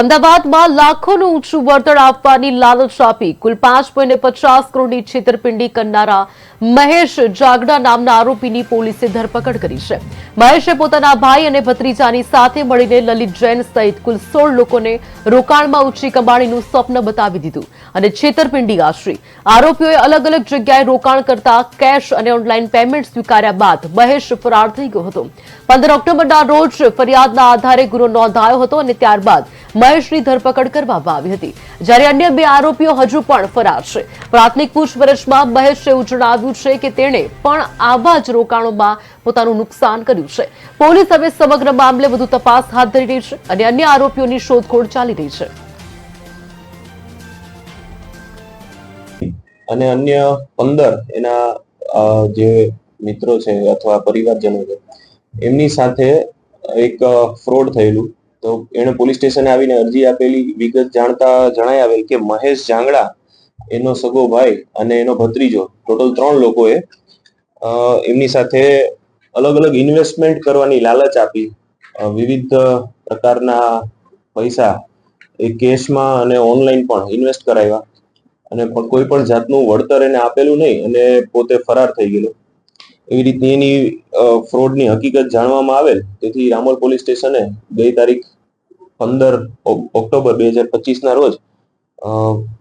અમદાવાદમાં લાખોનું ઊંચું વળતર આપવાની લાલચ આપી કુલ પાંચ પોઈન્ટ પચાસ કરોડની છેતરપિંડી કરનારા મહેશ જાગડા નામના આરોપીની પોલીસે ધરપકડ કરી છે. મહેશે પોતાના ભાઈ અને ભત્રીજાની સાથે મળીને લલિત જૈન સહિત કુલ સોળ લોકોને રોકાણમાં ઊંચી કમાણીનું સ્વપ્ન બતાવી દીધું અને છેતરપિંડી આશરી. આરોપીઓએ અલગ અલગ જગ્યાએ રોકાણ કરતા કેશ અને ઓનલાઈન પેમેન્ટ સ્વીકાર્યા બાદ મહેશ ફરાર થઈ ગયો હતો. પંદર ઓક્ટોબરના રોજ ફરિયાદના આધારે ગુનો નોંધાયો હતો અને ત્યારબાદ મહેશની ધરપકડ કરવામાં આવી હતી. જ્યારે અન્ય બે આરોપીઓ હજુ પણ ફરાર છે. પ્રાથમિક પૂછપરછમાં મહેશે એવું જણાવ્યું છે કે તેણે પણ આવા જ રોકાણોમાં પોતાનું નુકસાન કર્યું છે. પોલીસ હવે સમગ્ર મામલે વધુ તપાસ હાથ ધરી રહી છે અને અન્ય આરોપીઓની શોધખોળ ચાલી રહી છે. અને અન્ય પંદર એના જે મિત્રો છે અથવા પરિવારજનો છે, એમની સાથે એક ફ્રોડ થયેલું. તો એણે પોલીસ સ્ટેશને આવીને અરજી આપેલી વિગત જાણતા જણાઈ આવેલ કે મહેશ જાંગડા, એનો સગો ભાઈ અને એનો ભત્રીજો, ટોટલ ત્રણ લોકોએ એમની સાથે અલગ અલગ ઇન્વેસ્ટમેન્ટ કરવાની લાલચ આપી. વિવિધ પ્રકારના પૈસા એ કેશમાં અને ઓનલાઈન પણ ઇન્વેસ્ટ કરાવ્યા. અને કોઈ પણ જાતનું વળતર એને આપેલું નહીં અને પોતે ફરાર થઈ ગયેલો. એવી રીતની એની ફ્રોડની હકીકત જાણવામાં આવેલ. તેથી રામોલ પોલીસ સ્ટેશને ગઈ તારીખ પંદર ઓક્ટોબર બે હજાર પચીસના રોજ